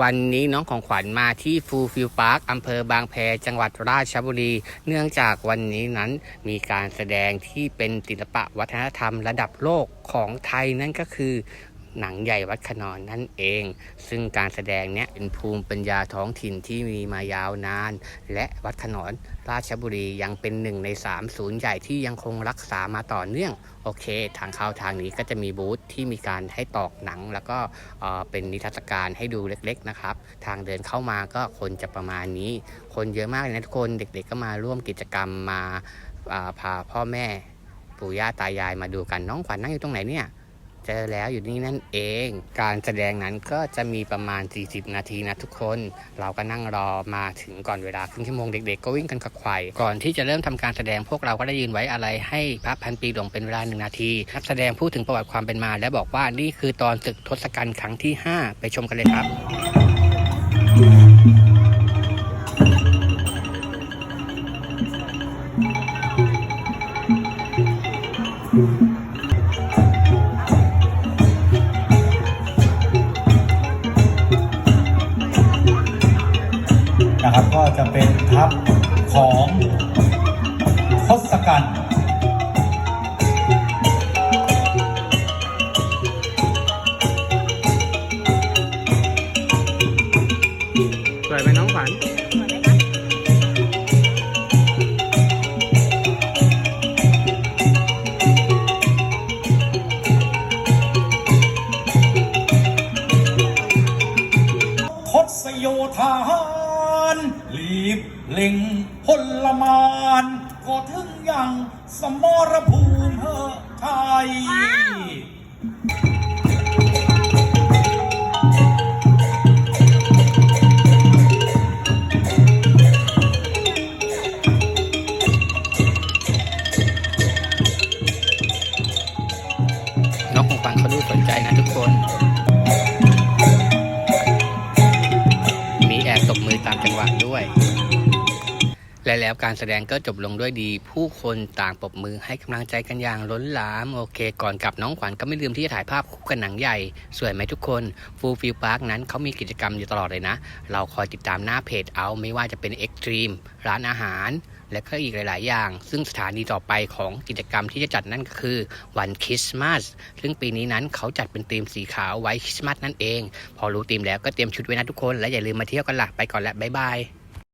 วันนี้น้องของขวัญมาที่ฟูลฟิลพาร์คอำเภอบางแพจังหวัดราชบุรี เนื่องจากวันนี้นั้นมีการแสดงที่เป็นศิลปะวัฒนธรรมระดับโลกของไทยนั่นก็คือ หนังใหญ่วัดขนอนนั่นเอง ซึ่งการแสดงเนี้ยเป็นภูมิปัญญาท้องถิ่นที่มีมายาวนาน และวัดขนอนราชบุรียังเป็นหนึ่งในสามศูนย์ใหญ่ที่ยังคงรักษามาต่อเนื่อง โอเค ทางเข้าทางนี้ก็จะมีบูธที่มีการให้ตอกหนัง แล้วก็เเป็นนิทรรศการให้ดูเล็กๆนะครับ ทางเดินเข้ามาก็คนจะประมาณนี้ คนเยอะมากเลยนะทุกคนเด็กๆก็มาร่วมกิจกรรมมาาพาพ่อแม่ ปู่ย่าตายายมาดูกันน้องขวัญนั่งอยู่ตรงไหนเนี่ย เจอแล้วอยู่นี่นั่นเอง การแสดงนั้นก็จะมีประมาณ 40 นาทีนะทุกคน เราก็นั่งรอมาถึงก่อนเวลาครึ่งชั่วโมงเด็กๆ ก็วิ่งกันขวักไข่ก่อนที่จะเริ่มทำการแสดงพวกเราก็ได้ยืนไว้อะไรให้พระพันปีหลวงเป็นเวลาหนึ่งนาทีนักแสดงพูดถึงประวัติความเป็นมา และบอกว่านี่คือตอนศึกทศกัณฐ์ครั้งที่ 5 ไปชมกันเลยครับ นะครับก็จะเป็นทัพของทศกัณฐ์สวยไหมน้องขวัญทศโยธา นลีบเล็งพลมานก็ถึงอย่างสมรภูมิเฮอไทยน้องของขวัญเขาดูสนใจนะทุกคน ตามจังหวะด้วย และแล้วการแสดงก็จบลงด้วยดี ผู้คนต่างปรบมือให้กำลังใจกันอย่างล้นหลาม โอเค ก่อนกลับน้องขวัญก็ไม่ลืมที่จะถ่ายภาพคู่กับหนังใหญ่ สวยไหมทุกคนฟูลฟิลพาร์คนั้นเขามีกิจกรรมอยู่ตลอดเลยนะ เราคอยติดตามหน้าเพจเอาไม่ว่าจะเป็นเอ็กตรีมร้านอาหาร และก็อีกหลาย ๆ อย่าง ซึ่งสถานีต่อไปของกิจกรรมที่จะจัดนั่นก็คือวันคริสต์มาสซึ่งปีนี้นั้นเขาจัดเป็นธีมสีขาวไว้คริสต์มาสนั่นเอง พอรู้ธีมแล้วก็เตรียมชุดไว้นะทุกคนและอย่าลืมมาเที่ยวกันล่ะไปก่อนละบ๊ายบาย